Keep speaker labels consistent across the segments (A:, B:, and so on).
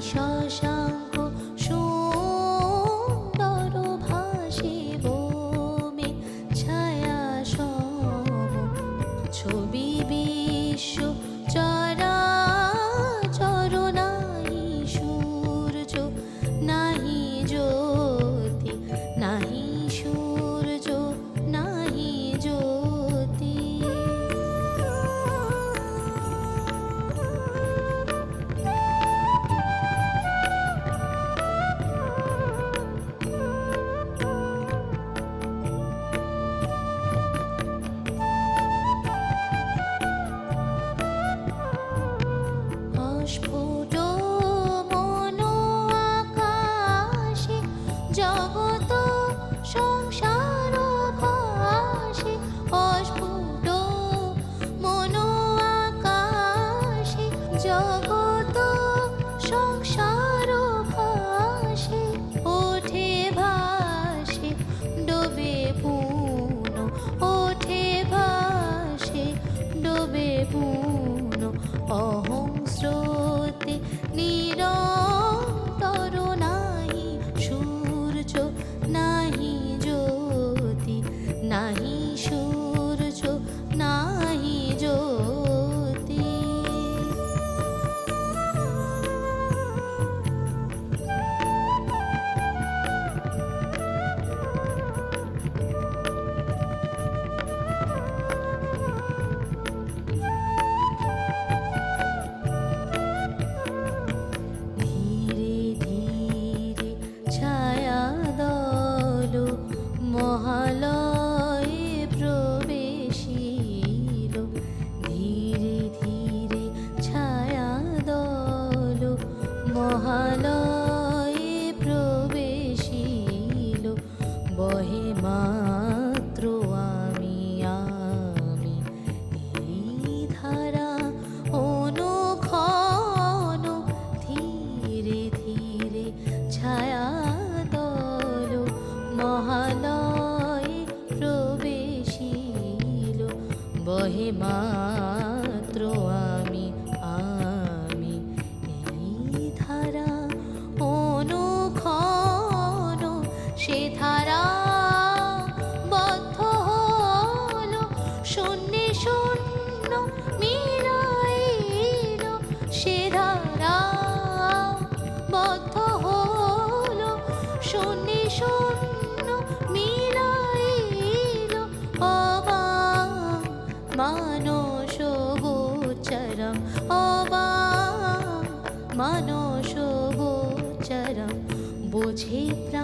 A: 说说。go. বহে মাত্র মানস গোচরম অবা মানস গোচরম বোঝে প্রা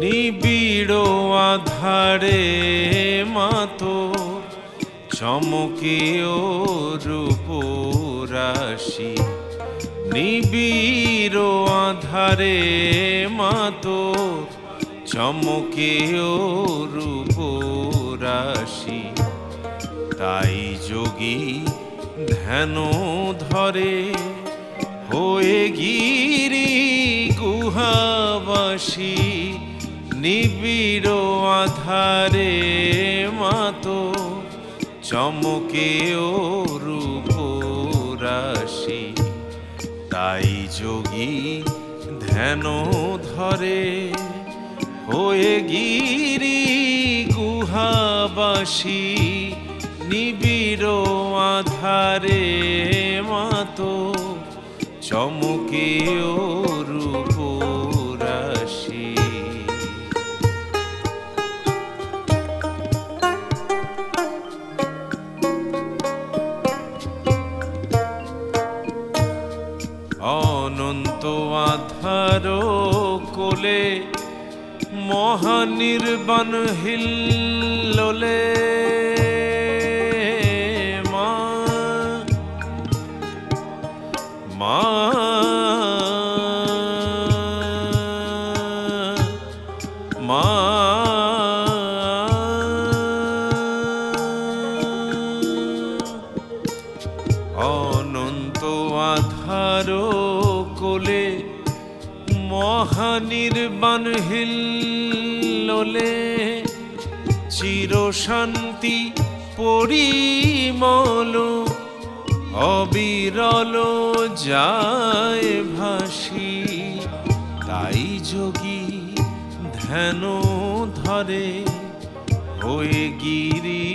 B: নিবিড় আধারে মাতো রূপো রাশি নিবিড় আধারে মাতো রুহো রাশি তাই যোগী ধ্যান ধরে, হয়ে গিরি গুহাবাসী। নিবিড় আধারে মাতো, চমকে ও রূপ রাশি তাই যোগী ধ্যান ধরে, হয়ে গিরি গুহাবাসী, নিবিড় আধারে মাতো, চমকে ও মহানির্বাণ হিল্লোলে অবিরল যায় ভাসি, তাই যোগী ধ্যান ধরে হয়ে গিরি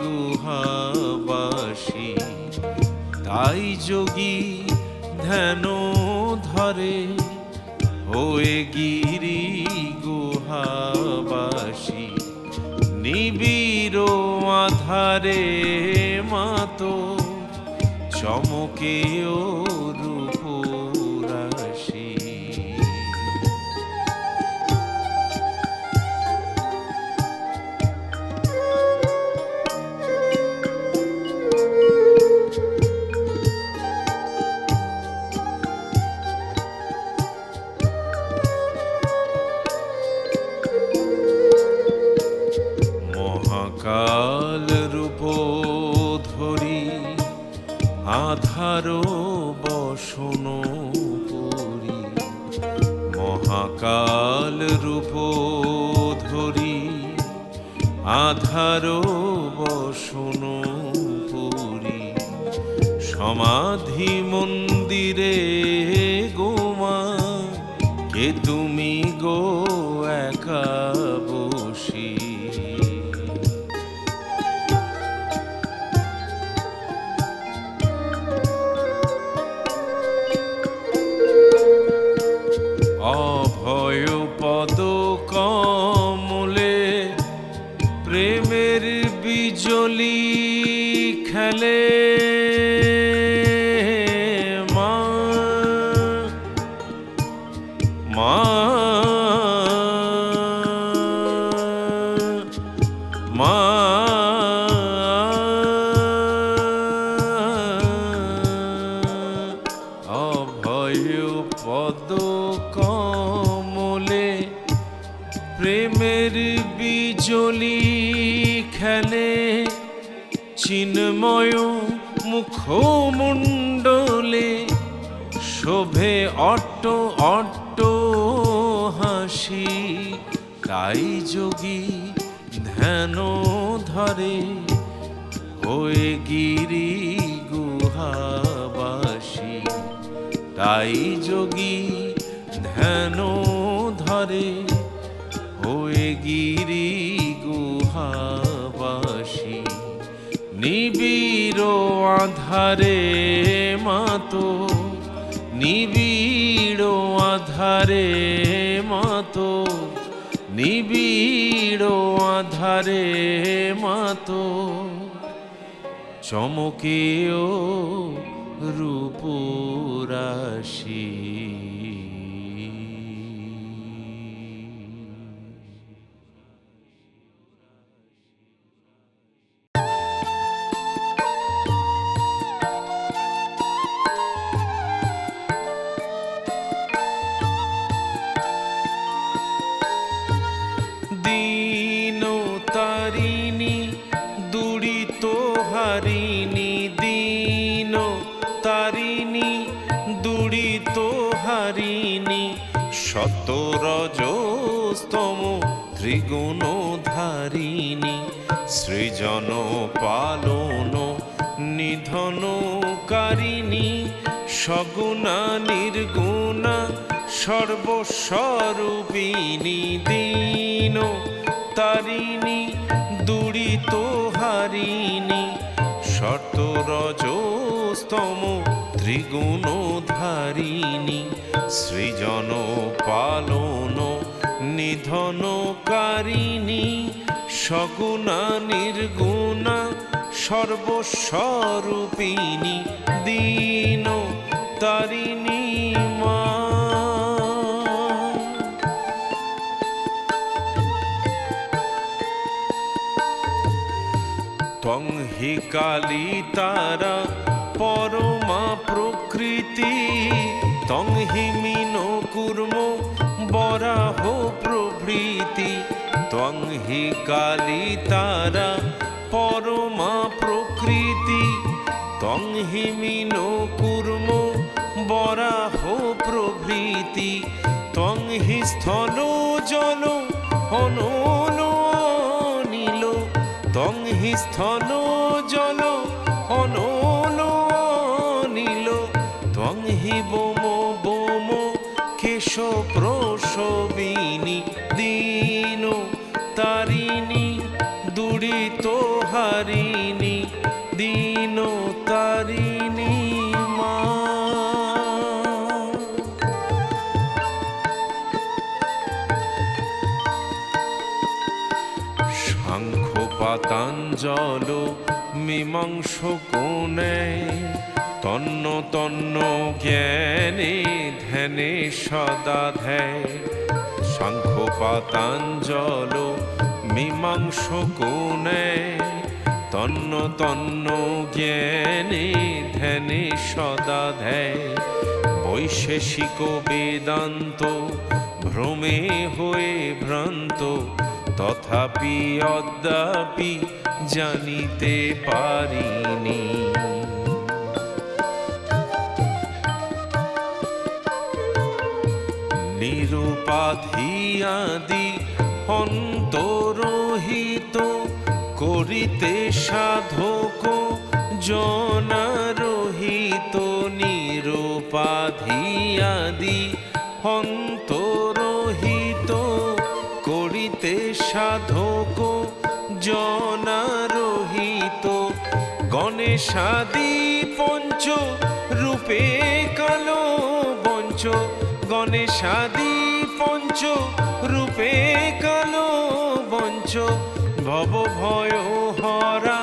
B: গুহাবাসী। তাই যোগী ধ্যান ধরে হয়ে গিরি গুহাবাসী। নিবিড় আধারে মাতো চমকে ও আধার বসন পুরি। সমাধি মন্দিরে গোমা কে তুমি গো পদ কমলে প্রেমের বিজলি খেলে চিন্ময় মুখমণ্ডলে শোভে অট্ট অট্ট হাসি, তাই যোগী ধ্যান ধরে, হয়ে গিরি তাই যোগী ধ্যান ধরে হয়ে গিরি গুহাবাসী। নিবিড় আধারে মাতো, নিবিড় আধারে মাতো, নিবিড় আধারে মাতো। চমকেও রূপ রাশি দীন তারিণী হারিণী দীন শতরজস্তম ত্রিগুণ ধারিণী সৃজন পালন নিধন কারিণী সগুণা নির্গুণা সর্বস্বরূপিণী, দীন তারিণী দুরিত হারিণী শর্ত রজস্তম ত্রিগুণ ধারিণী সৃজন পালন নিধন কারিণী সগুণা নির্গুণা সর্বস্বরূপিণী দীন তারিণী মা। ত্বং হি কালী তারা পরমা প্রকৃতি, তং হি মিন কুর্ম, বরাহ প্রভৃতি। তং হি কালী তারা, পরমা প্রকৃতি। তং হি মিন কুর্ম, বরাহ প্রভৃতি। তং হি স্থল জল অনল নীল। তং হি স্থল জল অনল নীল ত্বং হি বোম বোম কেশ প্রসবিনী দীন, তারিণী দুরিত হারিণী দীন, তারিণী মা। পাতাঞ্জল মীমাংস কোণে তন্ন তন্ন জ্ঞানে ধ্যানে সদা ধ্যায়। সাংখ্য পাতাঞ্জল মীমাংস কোণে তন্ন তন্ন জ্ঞানে ধ্যানে সদা ধ্যায়। বৈশেষিক বেদান্ত ভ্রমে হয়ে ভ্রান্ত। তথাপি অদ্যাপি জানিতে পারিনি। নিরুপাধিয়াদি অন্তরহিত করিতে সাধক জনারোহিত নিরুপাধিয়াদি অন্তরহিত করিতে সাধক জনারোহিত গণেশাদি পঞ্চ রূপে কালো বঞ্চ গণেশাদি পঞ্চ রূপে কালো বঞ্চ ভব ভয় হরা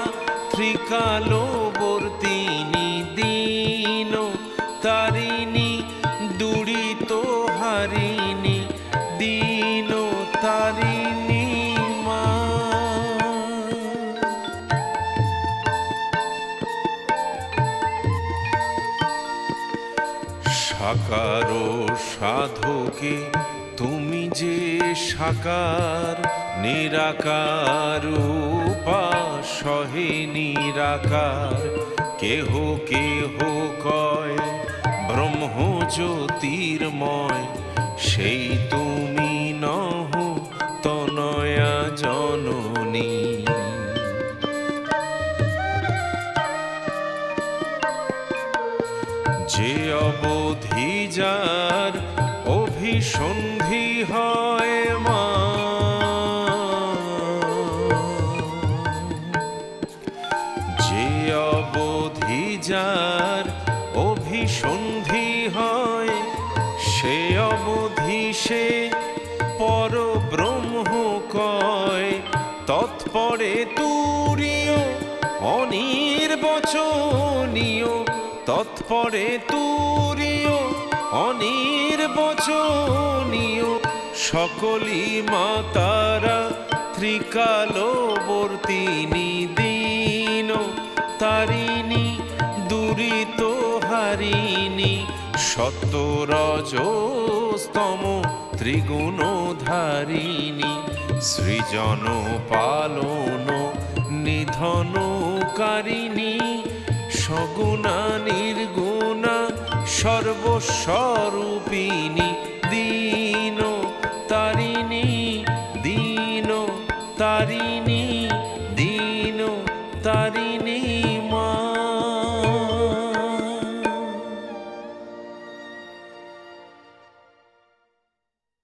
B: ত্রিকালো সাকার সাধকে তুমি যে সাকার, নিরাকার উপাসহে নিরাকার। কেহ কেহ কয় ব্রহ্ম জ্যোতির্ময় সেই তুমি নহ তনয়া জননী। যে অবধি যার অভিসন্ধি হয় মা। যে অবধি যার অভিসন্ধি হয়, সে অবধি সে পর ব্রহ্ম কয়, তৎপরে তুরীয় অনির্বচনীয় তৎপরে তুরীয় অনির্বচনীয়। সকলি মাতারা ত্রিকালবর্তিনী দীন, তারিণী দুরিত হারিণী, সত্যরজস্তম ত্রিগুণ ধারিণী সৃজন পালন নিধন কারিণী সগুণা নির্গুণা সর্বস্বরূপিণী দীন